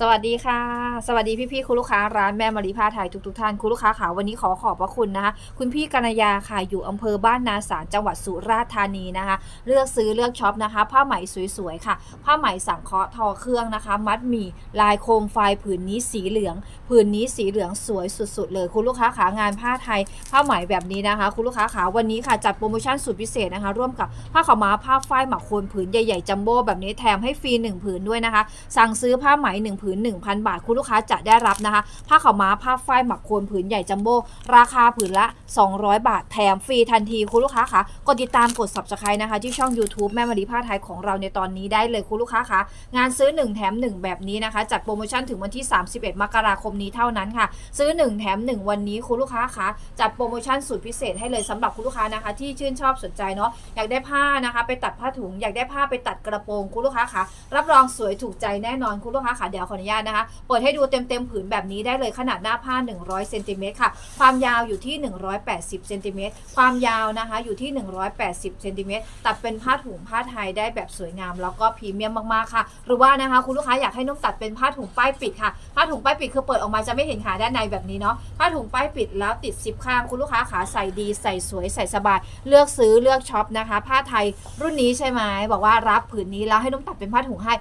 สวัสดีค่ะ สวัสดีพี่ๆคุณลูกค้าร้านแม่มารีผ้าไทยทุกๆท่านคุณลูกค้าค่ะวันนี้ขอขอบพระคุณนะคะ คุณพี่กัญญาค่ะอยู่อำเภอบ้านนาสารจังหวัดสุราษฎร์ธานีนะคะ เลือกซื้อเลือกช็อปนะคะ ผ้าไหมสวยๆค่ะ ผ้าไหมสังเคราะห์ทอเครื่องนะคะ มัดหมี่ลายโคมไฟผืนนี้สีเหลือง ผืนนี้สีเหลืองสวยสุด ๆ เลยคุณลูกค้าขางานผ้าไทย ผ้าไหมแบบนี้นะคะ คุณลูกค้าขาวันนี้ค่ะจัดโปรโมชั่นสุดพิเศษนะคะ ร่วมกับผ้าขาวม้าผ้าฝ้ายหมักโคนผืนใหญ่ๆจัมโบ้แบบนี้แถมให้ฟรี1ผืนด้วยนะคะ สั่งซื้อผ้าไหม1ผืนืน 1,000 บาท คุณลูกค้าจะได้รับนะคะ ผ้าขาวม้าผ้าฝ้ายหมักโคนผืนใหญ่จัมโบ้ราคาผืนละ 200 บาท แถมฟรีทันทีคุณลูกค้าคะกดติดตามกด subscribe นะคะ ที่ช่อง YouTube แม่มารีผ้าไทยของเราในตอนนี้ได้เลยคุณลูกค้าคะงานซื้อ 1 แถม 1 แบบนี้นะคะจัดโปรโมชั่นถึงวันที่ 31 มกราคมนี้เท่านั้นค่ะ ซื้อ 1 แถม 1 วันนี้คุณลูกค้าคะจัดโปรโมชั่นสุดพิเศษให้เลยสำหรับคุณลูกค้านะคะ ที่ชื่นชอบสนใจเนาะอยากได้ผ้านะคะ ไปตัดผ้าถุง อยากได้ผ้าไปตัดกระโปรงคุณลูกค้าคะรับรองสวยถูกใจแน่นอนคุณลูกค้าคะเดี๋ยวขออนุญาตนะคะ เปิดให้ดูเต็มเต็มๆผืนแบบนี้ได้เลยขนาดหน้าผ้า 100เซนติเมตรค่ะ ความยาวอยู่ที่ 180เซนติเมตรความยาวนะคะอยู่ที่ 180เซนติเมตรตัดเป็นผ้าถุงผ้าไทยได้แบบสวยงาม แล้วก็พรีเมียมมากๆค่ะ หรือว่านะคะคุณลูกค้าอยากให้นุ่มตัดเป็นผ้าถุงป้ายปิดค่ะ ผ้าถุงป้ายปิดคือเปิดออกมาจะไม่เห็นขาด้านในแบบนี้เนาะ ผ้าถุงป้ายปิดแล้วติดซิปข้างคุณลูกค้าขาใส่ดีใส่สวยใส่สบาย เลือกซื้อเลือกช็อปนะคะ ผ้าไทยรุ่นนี้ใช่ไหมบอกว่ารับผืนนี้แล้วให้นุ่มตัดเป็นผ้าถุงให้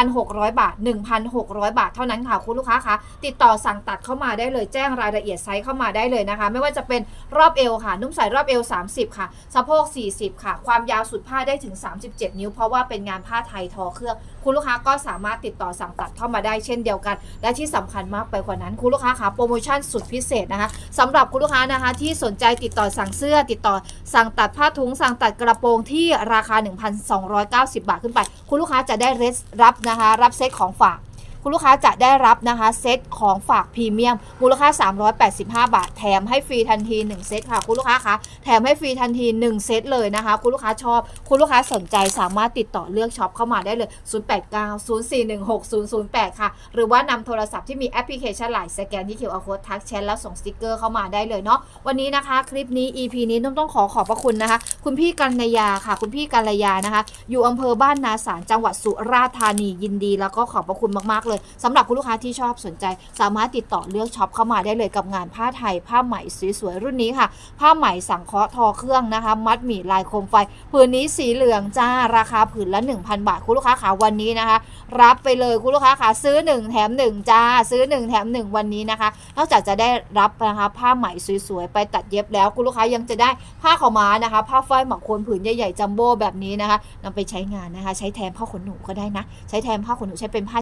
1,600 บาท 1,600บาทเท่านั้นค่ะคุณลูกค้าคะติดต่อสั่งตัดเข้ามาได้เลยแจ้งรายละเอียดไซส์เข้ามาได้เลยนะคะ ไม่ว่าจะเป็นรอบเอวค่ะ นุ่มใส่รอบเอว 30 ค่ะ สะโพก 40 ค่ะ ความยาวสุดผ้าได้ถึง 37 นิ้ว เพราะว่าเป็นงานผ้าไทยทอเครื่อง คุณลูกค้าก็สามารถติดต่อสั่งตัดเข้ามาได้เช่นเดียวกัน และที่สำคัญมากไปกว่านั้น คุณลูกค้าคะโปรโมชั่นสุดพิเศษนะคะสำหรับคุณลูกค้านะคะที่สนใจติดต่อสั่งเสื้อ ติดต่อสั่งตัดผ้าถุงสั่งตัดกระโปรงที่ราคา 1,290 บาทขึ้นไป คุณลูกค้าจะได้เรสรับนะคะ รับเซตของฝาก คุณลูกค้าจะได้รับนะคะเซตของฝากพรีเมียมมูลค่า 385 บาท แถมให้ฟรีทันที 1 เซตค่ะ คุณลูกค้าคะแถมให้ฟรีทันที 1 เซตเลยนะคะ คุณลูกค้าชอบ คุณลูกค้าสนใจสามารถติดต่อเลือกช็อปเข้ามาได้เลย 0890416008 ค่ะ หรือว่านำโทรศัพท์ที่มีแอปพลิเคชันไลน์สแกนที่ QR code ทักแชทแล้วส่งสติกเกอร์เข้ามาได้เลยเนาะวันนี้นะคะ คลิปนี้ EP นี้ต้องต้องขอขอบพระคุณนะคะ คุณพี่กัญญาค่ะ คุณพี่กัญญานะคะ อยู่อำเภอบ้านนาสารจังหวัดสุราษฎร์ธานียินดี แล้วก็ขอบพระคุณมากๆเลยสำหรับคุณลูกค้าที่ชอบสนใจ สามารถติดต่อเลือกช็อปเข้ามาได้เลยกับงานผ้าไทย ผ้าไหมสวยๆรุ่นนี้ค่ะ ผ้าไหมสังเคราะห์ทอเครื่องนะคะ มัดหมี่ลายโคมไฟผืนนี้สีเหลืองจ้าราคาผืนละ 1,000 บาทคุณลูกค้าขาวันนี้นะคะ รับไปเลยคุณลูกค้าขาซื้อ 1 แถม 1 จ้า ซื้อ 1 แถม 1 วันนี้นะคะ นอกจากจะได้รับนะคะผ้าไหมสวยๆไปตัดเย็บแล้วคุณลูกค้ายังจะได้ผ้าขาวม้านะคะ ผ้าฝ้ายหมักโคนผืนใหญ่ๆจัมโบ้แบบนี้นะคะนำไปใช้งานนะคะ ใช้แทนผ้าขนหนูก็ได้นะ ใช้แทนผ้าขนหนูใช้เป็นผ้า